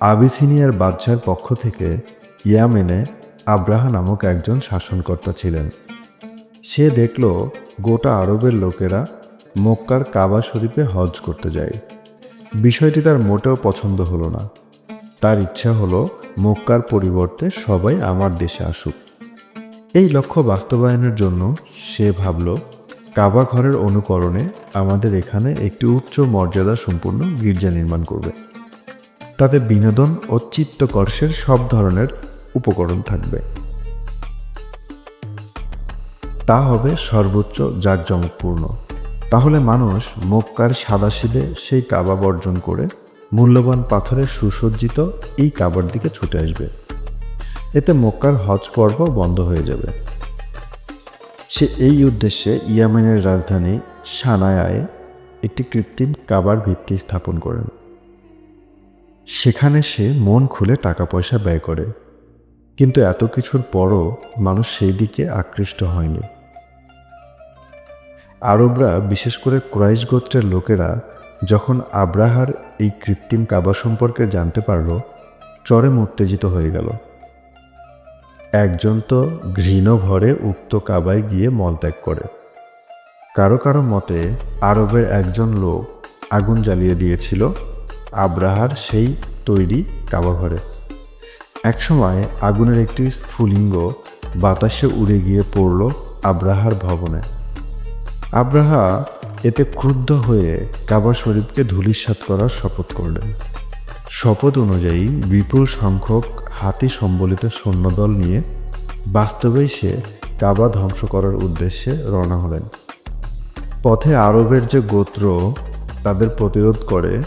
আবিসিনিয়ার বাদশার পক্ষ থেকে ইয়ামেনে আব্রাহা নামক একজন শাসনকর্তা ছিলেন। সে দেখল গোটা আরবের লোকেরা মক্কার কাবা শরীফে হজ করতে যায়। বিষয়টি তার মোটেও পছন্দ হলো না। তার ইচ্ছা হলো মক্কার পরিবর্তে সবাই আমার দেশে আসুক। এই লক্ষ্য বাস্তবায়নের জন্য সে ভাবল, কাবা ঘরের অনুকরণে আমাদের এখানে একটি উচ্চ মর্যাদা সম্পূর্ণ গির্জা নির্মাণ করবে। তাতে বিনোদন ও চিত্তকর্ষের সব ধরনের উপকরণ থাকবে। তা হবে সর্বোচ্চ জাঁকজমকপূর্ণ। তাহলে মানুষ মক্কার সাদা সাদাশিদে সেই কাবা বর্জন করে মূল্যবান পাথরে সুসজ্জিত এই কাবার দিকে ছুটে আসবে। এতে মক্কার হজ পর্ব বন্ধ হয়ে যাবে। সে এই উদ্দেশ্যে ইয়ামেনের রাজধানী সানায়ায় একটি কৃত্রিম কাবার ভিত্তি স্থাপন করেন। সেখানে সে মন খুলে টাকা পয়সা ব্যয় করে। কিন্তু এত কিছুর পরও মানুষ সেই দিকে আকৃষ্ট হয়নি। আরবরা, বিশেষ করে ক্রাইশ গোত্রের লোকেরা, যখন আব্রাহার এই কৃত্রিম কাবা সম্পর্কে জানতে পারল, চরম উত্তেজিত হয়ে গেল। একজন তো ঘৃণ ভরে উক্ত কাবায় গিয়ে মলত্যাগ করে। কারও কারও মতে, আরবের একজন লোক আগুন জ্বালিয়ে দিয়েছিল আব্রাহার সেই তৈরি কাবা ঘরে। একসময় আগুনের একটি স্ফুলিঙ্গ বাতাসে উড়ে গিয়ে পড়ল আব্রাহার ভবনে। আব্রাহা এতে ক্রুদ্ধ হয়ে কাবা শরীফকে ধূলিসাৎ করার শপথ করলেন। শপথ অনুযায়ী বিপুল সংখ্যক হাতি সম্বলিত সৈন্যদল নিয়ে বাস্তবেই সে কাবা ধ্বংস করার উদ্দেশ্যে রওনা হলেন। পথে আরবের যে গোত্র তাদের প্রতিরোধ করে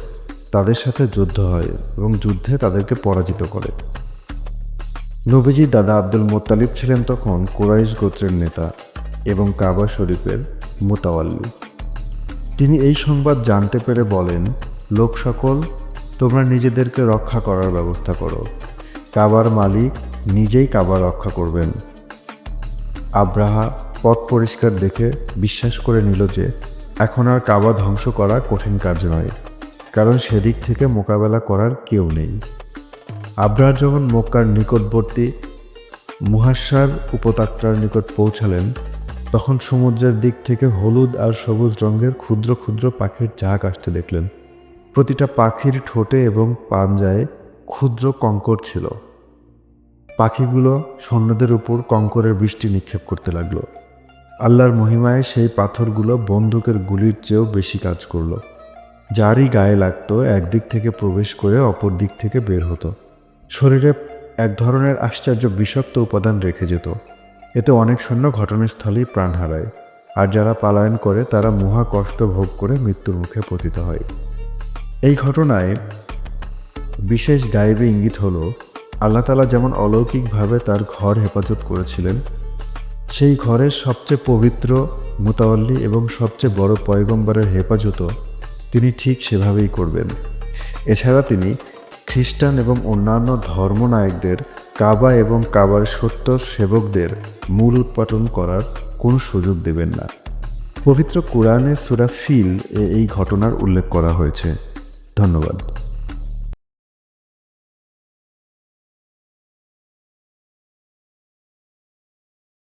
তাদের সাথে যুদ্ধ হয় এবং যুদ্ধে তাদেরকে পরাজিত করে। নবীজির দাদা আব্দুল মোত্তালিব ছিলেন তখন কোরাইশ গোত্রের নেতা এবং কাবা শরীফের মোতাওয়াল্লু। তিনি এই সংবাদ জানতে পেরে বলেন, লোক সকল, তোমরা নিজেদেরকে রক্ষা করার ব্যবস্থা করো। কাবার মালিক নিজেই কাবা রক্ষা করবেন। আব্রাহা পথ পরিষ্কার দেখে বিশ্বাস করে নিল যে, এখন আর কাবা ধ্বংস করা কঠিন কাজ নয়। কারণ সেদিক থেকে মোকাবেলা করার কেউ নেই। আবরার যখন মক্কার নিকটবর্তী মুহাসার উপত্যকার নিকট পৌঁছালেন, তখন সমুদ্রের দিক থেকে হলুদ আর সবুজ রঙের ক্ষুদ্র ক্ষুদ্র পাখির ঝাঁক আসতে দেখলেন। প্রতিটা পাখির ঠোঁটে এবং পাঞ্জায় ক্ষুদ্র কঙ্কর ছিল। পাখিগুলো সৈন্যদের উপর কঙ্করের বৃষ্টি নিক্ষেপ করতে লাগল। আল্লাহর মহিমায় সেই পাথরগুলো বন্দুকের গুলির চেয়েও বেশি কাজ করল। যারই গায়ে লাগতো, একদিক থেকে প্রবেশ করে অপর দিক থেকে বের হতো। শরীরে এক ধরনের আশ্চর্য বিষাক্ত উপাদান রেখে যেত। এতে অনেক সৈন্য ঘটনাস্থলেই প্রাণ হারায়, আর যারা পালায়ন করে তারা মহা কষ্ট ভোগ করে মৃত্যুর মুখে পতিত হয়। এই ঘটনায় বিশেষ গায়েবী ইঙ্গিত হলো, আল্লাহ তালা যেমন অলৌকিকভাবে তার ঘর হেফাজত করেছিলেন, সেই ঘরের সবচেয়ে পবিত্র, মুতাওয়াল্লি এবং সবচেয়ে বড় পয়গম্বরের হেফাজতও তিনি ঠিক সেভাবেই করবেন। এছাড়া তিনি খ্রিস্টান এবং অন্যান্য ধর্মনায়কদের, কাবা এবং কাবার সত্য সেবকদের মূল উৎপাদন করার কোনো সুযোগ দেবেন না। পবিত্র কোরআনে সুরা ফিল এ এই ঘটনার উল্লেখ করা হয়েছে। ধন্যবাদ।